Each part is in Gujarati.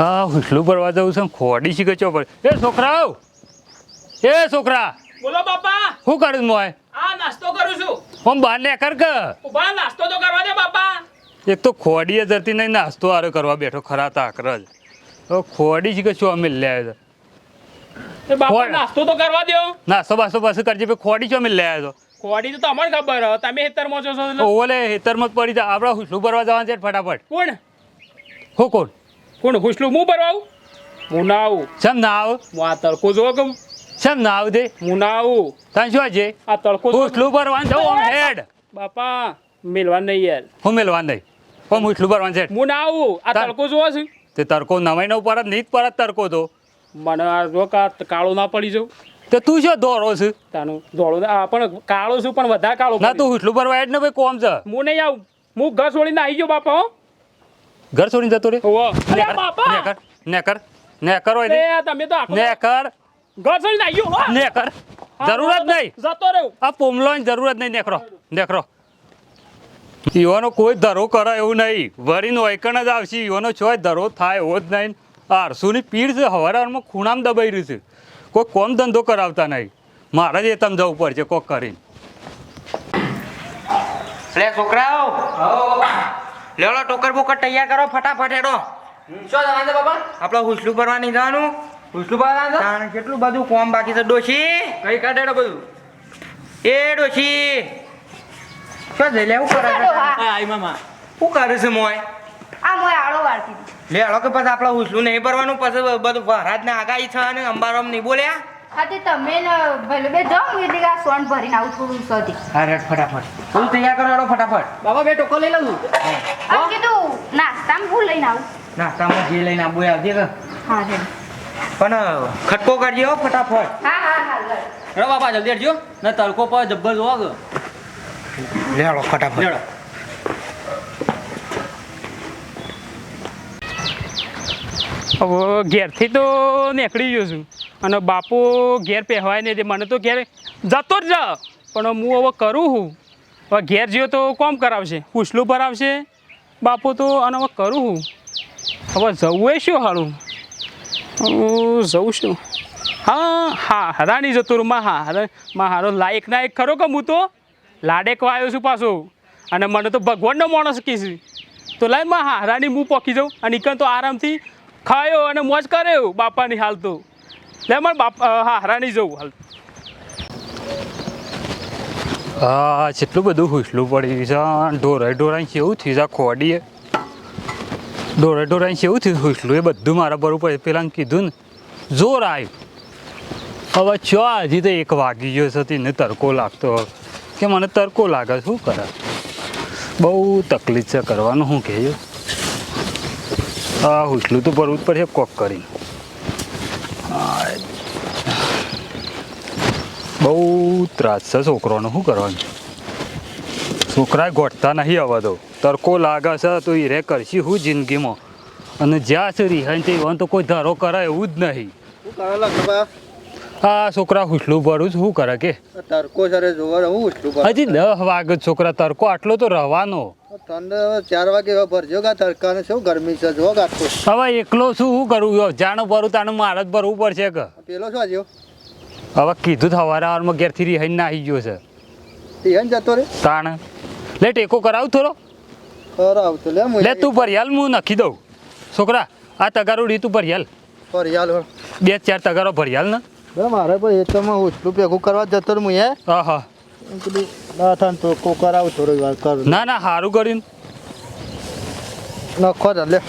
હા હુસલું ભરવા જવું છે ખોડી શીખે ચો પર. એ છોકરાઓ! એ છોકરા! બોલો બાપા! શું કરું મોય? આ નાસ્તો કરું છું. હું બહાર ને કર કે. ઊભા નાસ્તો તો કરવા દે બાપા. એક તો ખોડીએ જતી નહીં નાસ્તો આરો કરવા બેઠો ખરા તાકરજ. તો ખોડી શીખે છો અમે લે આવ્યો. બાપા નાસ્તો તો કરવા દો નાસ્તો બાસ્તો પાછું કરજે ભાઈ ખોડી છો અમે લે આવ્યો ખોડી તો તમને ખબર હે તમે હેતરમાં છો. ઓલે હેતરમાં પડી જાય આપણે હુસલું ભરવા જવાનું છે ફટાફટ. કોણ? હું કોણ? કોણ હુસલું હું ભરવાવું હું ના આવું. શેમ ના આવું? હું આ તડકો જોવો કે શેમ ના આવ દે? હું ના આવું. તાન શું છે આ તડકો જોવો. હુસલું ભરવાનું જવું હેડ. બાપા મેલવા નહીં યાર. હું મેલવા નહીં. હું હુસલું ભરવા છે? હું ના આવું. આ તડકો જોવો છે? તે તડકો નવાઈ નવ પરત નહીં જ પરત તડકો તો. મને આ જો કા કાળો ના પડી જાઉં. તે તું શું દોરો છે? તાનું ધોળો આ પણ કાળો છું પણ વધારે કાળો ના તું હુસલું ભરવા એડ ને ભાઈ કોમ છે. હું નહીં આવું. હું ઘર છોડીને આવી ગયો બાપા હો. ઘર છોડીને જતો રે. હોવો. અરે નેકર બાપા! નેકર નેકર નેકર હોય ને અરે તમે તો આખો નેકર. ઘર છોડીને આવી હો. નેકર. જરૂર જ નહીં. જતો રહ્યો આ પોમલોની જરૂર જ નહીં. નેકરો નેકરો. યુવાનો કોઈ ધરો કરે એવું નહીં. વરીનો એકણ જ આવશે. યુવાનો છો ધરો થાય એવો જ નહીં. આરસુની પીડ છે હવારમાં ખૂણામાં દબાઈ રહ્યું છે. કોઈ કોમ ધંધો કરાવતા નહીં. મારે જ એ તમ જવું પડશે કોક કરીને. છોકરાઓ. લેવડો ટોકર બોકર તૈયાર કરો ફટાફટ હેડો. શું જવાનું છે બાપા? આપણે હુસલું ભરવા નહીં જવાનું. હુસલું ભરવા કેટલું બધું કોમ બાકી છે ડોશી? કઈ કાઢેડો બધું? એ ડોશી. શું જઈ લે શું કરે આઈ મામા. શું કરે છે મોય? આ મોય આળો વાળતી લે હળો કે પછી આપણે હુસલું નહીં ભરવાનું પછી બધું વરસાદ ને આગાહી છે અને અંબારામ નહીં બોલ્યા? હા તે તમે ને ભલે બે જાઓ હું એટલે આ સોન ભરીને આવું થોડું સોધી હા રેડ ફટાફટ. તું તૈયાર કરો હેડો ફટાફટ. બાબા બે ટોકો લઈ લઉં છું. આમ કીધું નાસ્તામાં હું લઈને આવું. નાસ્તામાં જે લઈને આવું આવજે કે હા રે પણ ખટકો કરજે હો ફટાફટ. હા હા હા. હેડો બાપા જલ્દી હટજો ને તડકો પર જબ્બર જોવા ગયો લે ફટાફટ. લેડો હવે ઘેરથી તો નીકળી ગયો છું. અને બાપુ ઘેર પહેવાય નહીં મને તો ઘેર જતો જ જા. પણ હું હવે કરું હું. હવે ઘેર જ્યો તો કોમ કરાવશે? ઉછલું ભરાવશે બાપુ તો અને હવે કરું હું. હવે જવું એ શું હારું? હું જવું શું હા હા, હરાણી જતો રહું માં હા માં હારો લાયક ના એક ખરો કે હું તો? લાડેક વાયો છું પાછો. અને મને તો ભગવાનનો માણસ કીશ તો લાયમાં હા, હરાણી હું પોકી જાઉં અને ઈકન તો આરામથી ખાયો અને મોજ કર્યો બાપાની હાલ તો. લે, મારે બાપ હા હરાણી જવું, હાલ. હા, જેટલું બધું હુસલું પડી છે ઢોરાય ઢોરાય કેવું થયું છે ખોડીએ ઢોરાય ઢોરાય કેવું થયું, હુસલું એ બધું મારા પડે પેલા કીધું ને, જોર આવ્યું હવે ચો હજી તો એક વાગી ગયો છે, તેને તડકો લાગતો. કે મને તડકો લાગે, શું કરે? બહુ તકલીફ છે કરવાનું શું કહે. હા હુસલું તો ભરવું જ પડશે કોક કરીને. બહુ ત્રાસ છે છોકરોનો. શું કરવાનું? છોકરા ગોઠતા નહીં હવે તો. તડકો લાગે છે તો એ રે કરશી શું જિંદગીમાં. અને જ્યાં છે રિહાઈ તે તો કોઈ ધારો કરે એવું જ નહીં. હા છોકરા હુસલું ભરું શું કરે કે? તડકો સરે જોવા હું હુસલું ભરું. હજી દસ વાગે છોકરા તડકો આટલો તો રહેવાનો ઠંડ ચાર વાગે ભરજો કા તડકાને. શું ગરમી છે? જો ગાઠો હવે એકલો શું શું કરવું જાણો ભરું તાનું મારે જ ભરવું પડશે કે. પેલો શું આજ્યો હવે કીધું સવારે વારમાં ઘેરથી રિહાઈ નાહી ગયો છે. રિહાઈ જતો રે? તાણ. લે ટેકો કરાવ થોડો. કરાવ તો લે લે તું ભરિયાલ હું નખી દઉં. છોકરા આ તગારો રી તું ભરિયાલ. પર યાલ બે ચાર તગારો ભરિયાલ ને. મારે પણ એ તો હું ઉછલું ભેગું કરવા જતો હું? હે હા. હા તો કો કરાવ થોડો વાર કર. ના ના સારું કરીને નખો લે.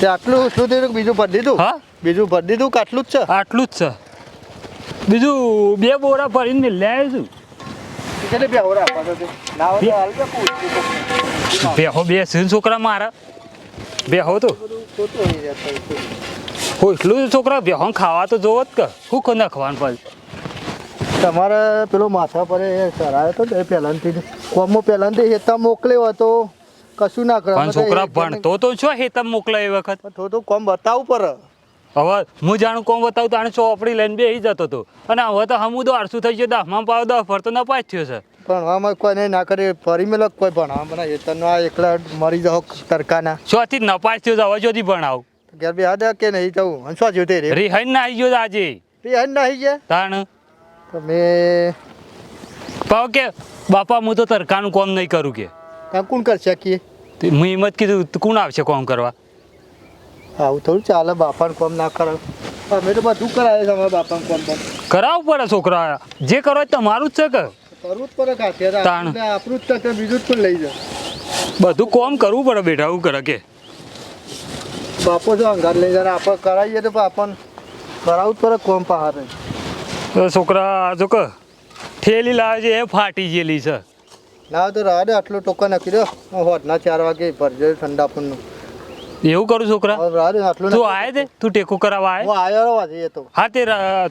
તે આટલું ઉઠલું થયું બીજું ભરી દીધું? હા? બીજું ભરી દીધું કે આટલું જ છે? આટલું જ છે. બીજું બે બોરા ભરીને લે છું. બે હોરા આપવા તો તે? ના હોય તો હાલ કે પૂછ્યું બેહો બે છે છોકરા મારા. બેહો તો. હું એટલું છોકરા બેહો ખાવા તો જોવો જ કે. શું કો નાખવાનું પછી? તમારે પેલો માથા પર એ સરાયો તો ને પહેલાંથી. કોમો પહેલાંથી હેતા મોકલ્યો હતો. કશું ના કરે છોકરા ભણતો તો છો હેતા મોકલાય એ વખત? તો કોમ બતાવું પડે હવે હું જાણું કોમ બતાવું તો આને ચોપડી લઈને બે જતો હતો અને હવે તો હમું તો આરસું થઈ ગયો દસમાં પાવ દસ ફરતો નપાસ થયો છે. પણ ભણવામાં કોઈ નહીં ના કરે ફરી મેલો કોઈ ભણાવ મને તને આ એકલા મરી જાઓ તડકાના. શોથી નપાસ થયો હવે જોથી ભણાવ ઘેર બી હાડે કે નહીં જવું અને શું જોતે રે રિહાઈ ના આવી ગયો આજે. બી ના આવી ગયા? તાણ. તો મેં પાવ કે બાપા હું તો તરકાનું કોમ નહીં કરું કે. કોણ કરશે તે મેં હિંમત કીધું કોણ આવશે કોમ કરવા? આવું થોડું ચાલે બાપાને કોમ ના કરો અમે તો બધું કરાવે છે અમારા બાપાને કોમ પણ કરાવવું પડે છોકરા. જે કરો એ તમારું જ છે કે? કરવું જ પડે કાઠે. આપણું જ છે બીજું જ પણ લઈ જાય? બધું કોમ કરવું પડે બેટા એવું કરે કે. બાપો જો અંગાર લઈ જાય આપણે કરાવીએ તો આપણને કરાવવું જ પડે કોમ પહાડ છોકરા જો કે થેલી લાવે છે એ ફાટી ગયેલી છે. ના તો રાડે આટલો ટોકન નાખી દો. હું હોટના ચાર વાગે ભરજે ઠંડા પણનું. એવું કરું છોકરા? તું આય દે તું ટેકો કરાવવા દો. હું આય તો. હા તે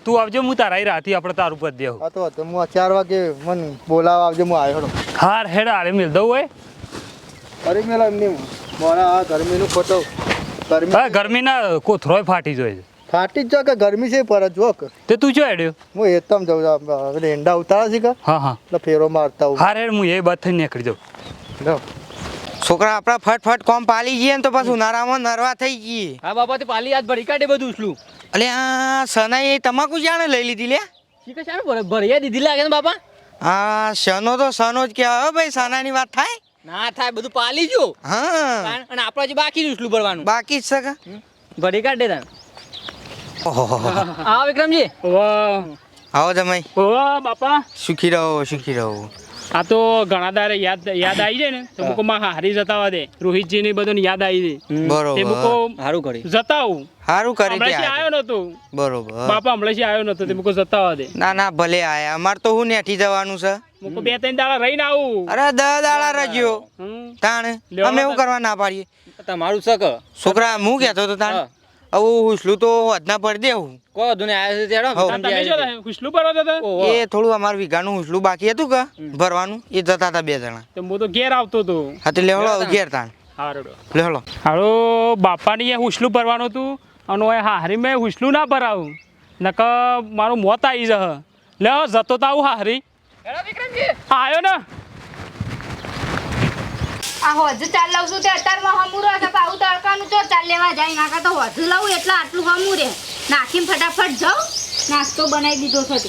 તું આવજે હું તારા અહીં રાતી આપણે તારું પદ દેવ હા તો હું આ ચાર વાગે મને બોલાવા આવજે હું આવ્યો હાર હેડ આરે મિલ દઉં હોય અરે મેલા એમની મારા આ ગરમીનું હા ગરમી ગરમીના કોથરોય ફાટી જોઈ છે. ફાટી જ કે ગરમી છે પર જો કે. તે તું જો હેડ્યો? હું એતમ જાઉં છું. એંડા ઉતારા છે કે. હા હા. એટલે ફેરો મારતા હું હાર હેડ હું એ બથ નીકળી જાઉં. લો. છોકરા આપણા ફટફટ કોમ પાલી જઈએ ને તો પછી ઉનાળામાં નરવા થઈ જઈએ હા બાપા તે પાલી આજ ભરી કાઢે બધું ઉછલું અલે આ સનાઈ તમાકુ જાણે લઈ લીધી લે? શીખે છે ભરિયા દીધી લાગે ને બાપા? હા સનો તો સનો જ કહેવાય ભાઈ સનાની વાત થાય? ના થાય બધું પાલી જો. હા. અને આપણે જે બાકી ઉછલું ભરવાનું? બાકી જ સકા કે? ભરી કાઢે તાન આવો વિક્રમજી. વાહ આવો જમાઈ. વાહ બાપા. સુખી રહો સુખી રહો. આ તો ઘણા દારે યાદ યાદ આવી જાય ને તો મુકો માં હારી જતા દે. રોહિતજી ને બધું યાદ આવી દે તે બરોબર. મુકો સારું કરી જતાવું. સારું કરી હમણાં આવ્યો નતો. બરોબર બાપા હમણાં આવ્યો નતો તે મુકો જતાવા દે. ના ના ભલે આયા. અમાર તો હું નેઠી જવાનું છે? મુકો બે ત્રણ દાડા રહીને આવું. અરે દહ દાડા રજ્યો. તાણે. અમે એવું કરવા ના પાડીએ? તમારું સક છોકરા હું કહેતો તો તાણે. આવું હુસલું તો અદના પર દેવું. કો ધુને આયા છે તેડો તમે જો હુસલું ભરવા જતા એ થોડું અમાર વીઘાનું હુસલું બાકી હતું કે ભરવાનું એ જતા હતા બે જણા. તો હું તો ઘેર આવતો તો હા તો લેવડો ઘેર તાણ. હારડો લેવડો હારો બાપાની એ હુસલું ભરવાનું હતું અને ઓય હારી મેં હુસલું ના ભરાવું. નક મારું મોત આવી જહ લે હો, જતો તો આવું હારી આવ્યો ને? આ હોજુ ચાલ લઉં છું તે અત્યારમાં હમુરો છે પણ આવું તડકાનું જો ચાલ લેવા જાય. નાખા તો હોજુ લઉં એટલે આટલું હમું રે નાખીને ફટાફટ જાઉં. નાસ્તો બનાવી દીધો છે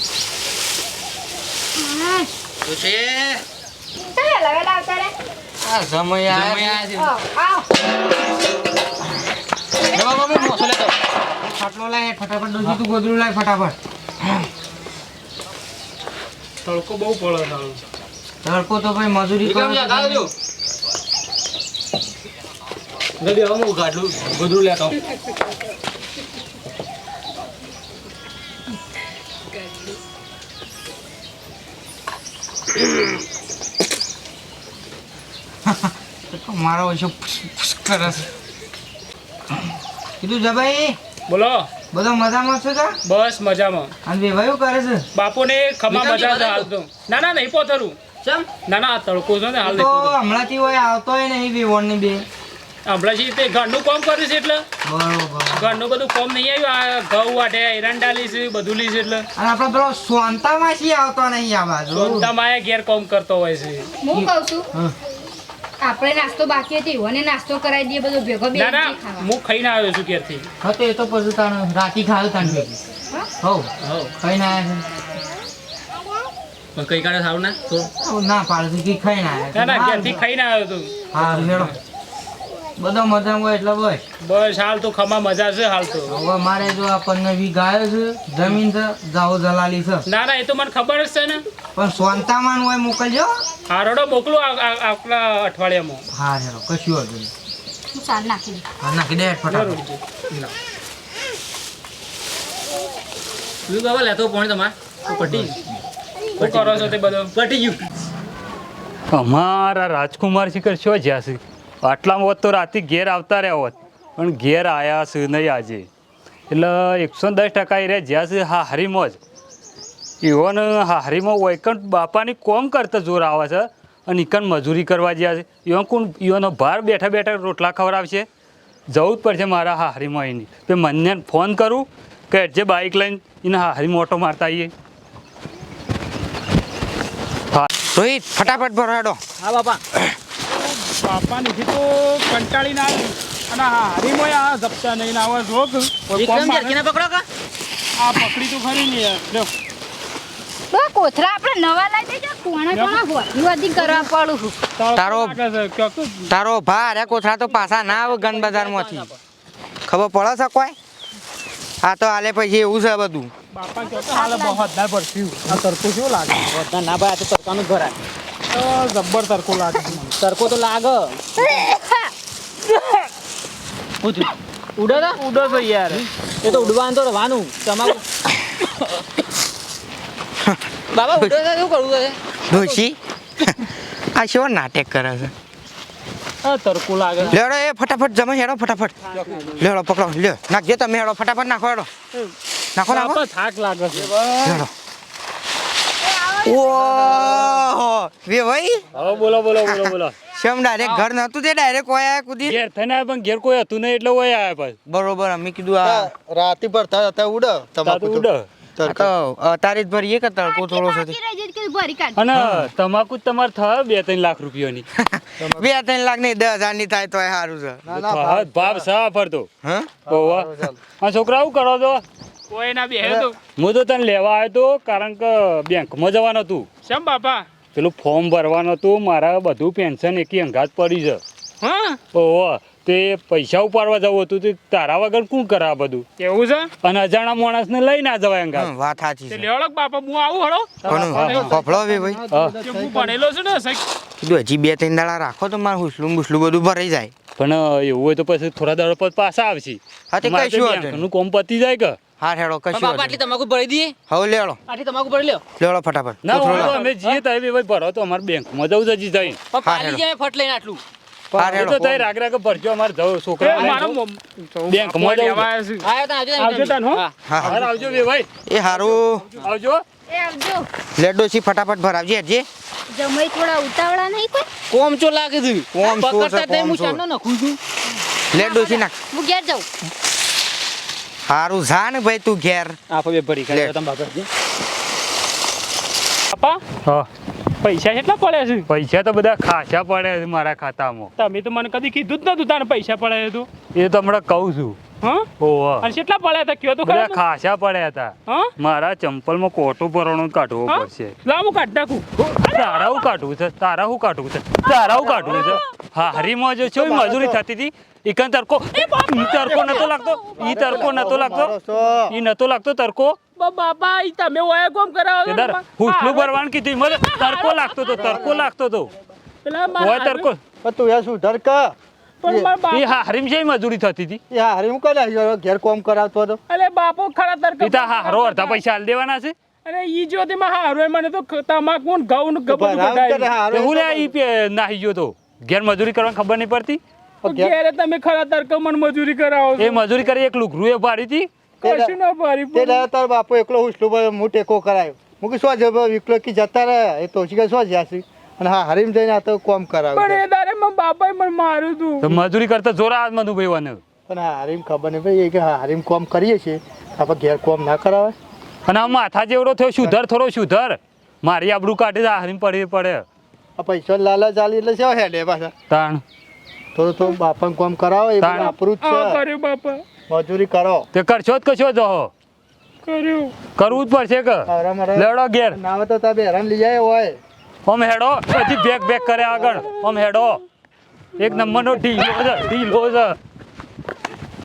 તડકો બહુ પડે તડકો તો ભાઈ મજૂરી તો હવે હું ગાડલું ગોદરું લેતો મારો ઓછો છે. કીધું જબાઈ બોલો. બધો મજામાં છે કા? બસ મજામાં. અને વેવાયું કરે છે? બાપુને ખમા મજા છે બતાવી ના ના નહીં પોતરું ચમ? ના ના તડકો છે ને હાલ તો હમણાંથી હોય આવતો હોય નહીં વેવણની બે હમણાં જે તે ઘરનું કામ કર્યું છે એટલે? ઘરનું બધું કામ નહીં આવ્યું? આ ઘઉં વાટે એરંડા લીધું છે બધું લીધું એટલે? અને આપણે પેલો સોનતામાં શી આવતો નહીં આ બાજુ? સોનતા માયા ઘેર કામ કરતો હોય છે. હું કહું છું આપણે નાસ્તો બાકી હતી અને નાસ્તો કરાવી દઈએ બધો ભેગો બે ના હું ખાઈને આવ્યો છું ઘેરથી. હા તો એ તો પછી તાણ રાતી ખાયો તાણ ભેગી. હા? હવ ખાઈને આવ્યા પણ કઈ કાળે સારું ના? છે ના પાડે છે કે આવ્યા ના ના ઘેરથી ખાઈને આવ્યો તું. હા લેડો બધો મજામાં હોય એટલે બસ. બસ હાલ તો ખમા મજા છે હાલ તો. હવે મારે જો આ પંદર વી ગાયો છે જમીન છે જાઓ જલાલી છે. ના ના એ તો મને ખબર જ છે ને. પણ સોનતામાં હોય મોકલજો. હારોડો મોકલો આપણા અઠવાડિયામાં. હા હેરો કશું હતું નહીં. સાર નાખી હા નાખી દે ફટાફટ. તું બાબા લેતો પણ તમારે? પટી શું કરો છો તે બધો? પટી ગયું. અમારા રાજકુમાર શિખર શું જ્યાં છે આટલામાં હોત તો રાતે ઘેર આવતા રહ્યા હોત. પણ ઘેર આવ્યા છે નહીં આજે. એટલે એકસો દસ ટકા એ રહ્યા જ્યાં છે હા જ ઇવન હા હરીમાં વૈકંઠ બાપાની કોમ કરતા જોર આવે છે અને ઈકન મજૂરી કરવા જ્યાં છે. ઇવન કોણ ઇવનો ભાર બેઠા બેઠા રોટલા ખવડાવશે. જવું જ પડશે મારા હાહરીમાં એની તો મને ફોન કરું કે જે બાઇક લઈને એને હાહરીમાં ઓટો મારતા આવીએ હા. રોહિત ફટાફટ ભરાડો. હા બાપા. બાપા તો કંટાળી ના આવી. અને હા હરીમોય આ જપતા નહીં આવા રોગ પકડો કા? આ પકડી તો ખરી ને યાર લ્યો. આપણે નવા લાવી દેજો કોણા કોણા હોતી હોતી કરવા પડું છું. તારો- તારો ભા અરે કોથળા તો પાછા ના આવે ગન બજારમાંથી ખબર પડે છે કોઈ? આ તો આલે પછી એવું છે બધું. બાપા કહો તો હાલે બહુ હદના આ તડકો કેવો લાગે? ના ભાઈ આ તો તડકાનું ઘર આ. તો જબ્બર તડકો લાગે તડકો તો લાગ. ઉડે ના ઉડો છો યાર. એ તો ઉડવાનું તો રવાનું તમારું બાબા ઉડે તો શું કરવું છે? ડોશી. આ શું નાટક કરે છે? આ લાગે. લેડો એ ફટાફટ જમે હેડો ફટાફટ. લેડો પકડો. લ્યો નાખજે તમે હેડો ફટાફટ નાખો હેડો. નાખો નાખો. થાક લાગે છે. લેડો ઓહો. વે ભાઈ? હવે બોલો બોલો બોલો બોલો. શેમ ડાયરેક્ટ ઘર નતું તે ડાયરેક્ટ કોઈ આયા કુદી? ઘેર થઈને પણ ઘેર કોઈ હતું નહીં એટલે ઓય આવ્યા પાછું. બરોબર અમે કીધું આ રાતી પર થતા હતા ઉડ તમાકુ ઉડે. આ જ ભરીએ કે તડકો થોડો છે બાકી રહી જાય કે ભરી કાઢ. અને તમાકુ જ તમારે થાય બે ત્રણ લાખ રૂપિયાની. બે ત્રણ લાખની દસ હજારની થાય તો સારું છે. ભાવ સા ફરતો. હા? છોકરા શું કરો છો? કોઈ ના તો હું તો તને લેવા આવ્યો તો કારણ કે બેંકમાં જવાનું હતું. શેમ બાપા? પેલું ફોર્મ ભરવાનું હતું મારા બધું પેન્શન એકી અંગાત પડી છે. હા? ઓહો તે પૈસા ઉપાડવા જવું હતું તે તારા વગર શું કરા બધું? કેવું છે? અને અજાણા માણસને લઈ ના જવાય અંગાત. વાત સાચી છે. લેવડો બાપા હું આવું હળો? કોનું? ફફડો બે ભાઈ. હું ભણેલો છું ને કીધું હજી બે ત્રણ દાડા રાખો તો મારું હુસલું બુસલું બધું ભરાઈ જાય. પણ એવું હોય તો પછી થોડા દાડા પર પાછા આવશે. હા તે તો કોમ પતી જાય કે? હા હેડો કશું બાપા આટલી તમાકુ ભરી દઈએ. હવે લેડો. આટલી તમાકુ ભરી લ્યો. લેડો ફટાફટ. ના તો લાવો. અમે જીએ તો હવે ભાઈ ભરો તો અમાર બેંકમાં જવું જજી જઈ પાલી જાય ફટ લઈને આટલું. હા હેડો. તો તઈ રાગ રાગ ભરજો અમાર જવું છોકરા મારો બેંકમાં જવું છે. આવ્યો છું. તા આવજો આવજો તાન, હો. હા. હા હા. હાર આવજો બે ભાઈ. એ હારું. આવજો. એ આવજો. લેડો લેડોસી ફટાફટ ભરાવજે હજી જમઈ થોડા ઉતાવળા નહીં કોઈ? કોમ ચો લાગે છે કોમ ચો પકડતા જ હું ચાનો નખું છું. લેડો લેડોસી નાખ. હું ઘેર જાઉં. હારું જા ને ભાઈ તું ઘેર. આપો બે ભરી લે. તમે બાપા. બાપા હા. પૈસા કેટલા પડે છે? પૈસા તો બધા ખાસા પડે છે મારા ખાતામાં. તમે તો મને કદી કીધું જ નતું તારે પૈસા પડે તો. એ તો હમણાં કહું છું. હા? અને કેટલા પડ્યા હતા? કયો તો ખરા ખાસા પડ્યા હતા. મારા ચંપલમાં કોટો ભરવાનો કાઢવો પડશે. લાવ નાખું. તારા હું કાઢવું છે? તારા હું કાઢવું છે? તારા હું કાઢવું છે? હા હરીમાં જો છે મજૂરી થતી હતી. ઈકન તરકો ઈ તરકો નતો લાગતો. ઈ તરકો નતો લાગતો. ઈ નતો લાગતો તરકો બાબા ઈ તમે ઓય ગોમ કરાવો દર હુસલું ભરવાનું કીધું. મને તરકો લાગતો તો તરકો લાગતો તો. પેલા મારા તરકો પણ તું યાર શું કા પણ એ છે મજૂરી થતી હતી. એ હારી હું ઘેર કોમ કરાવતો હતો. અલે બાપો ખરા તરક એ હારો અડધા પૈસા હાલ દેવાના છે. અરે ઈ જો તેમાં હારો મને તો તમાકુ ઘઉં ને ગબડું ભરાવ કરે કઢાવ્યું. હારો તે હું લે ઈ નાહી ગયો તો. મજૂરી કરવાની ખબર નહીં પડતી? ઘેરે તમે ખરા તરકમણ મને મજૂરી કરાવો એ મજૂરી કરી એક લુગરું એ પાડી હતી? કશું ના ભરી તે તાર બાપો એકલો હુસલું ભરે, હું ટેકો કરાયો. હું કે શું છે એકલો કી જતા રહ્યા એ તો શીખે શું જ્યાસી અને હા હરીમ જઈને આ તો કોમ કરાવે પણ એ દારે મારા બાપાએ મને માર્યું તું. તો મજૂરી કરતા જોરા આ મધુભાઈ વાને. પણ હા હરીમ ખબર નહીં ભાઈ એ કે હા હરીમ કોમ કરીએ છીએ. આપણે ઘેર કોમ ના કરાવે અને આ માથા જેવડો થયો સુધર થોડો સુધર મારી આબરૂ કાઢી દે હરીમ પડી પડે. આ પૈસા લાલા ચાલી એટલે સેવા હેડે પાછા. તાણ. થોડું થોડું બાપાને કોમ કરાવો એ તાણ. આપણું જ આ છે કર્યું બાપા. મજૂરી કરો. તે કરશો જ કશો જ હો. કર્યું. કરવું જ પડશે કે. મારા મારા લેવડો ઘેર. ના હોય તો તા બેરાન લઈ જાય હોય. ઓમ હેડો. પછી બેક બેક કરે આગળ. ઓમ હેડો. એક નંબરનો ઢીલો છે ઢીલો છે.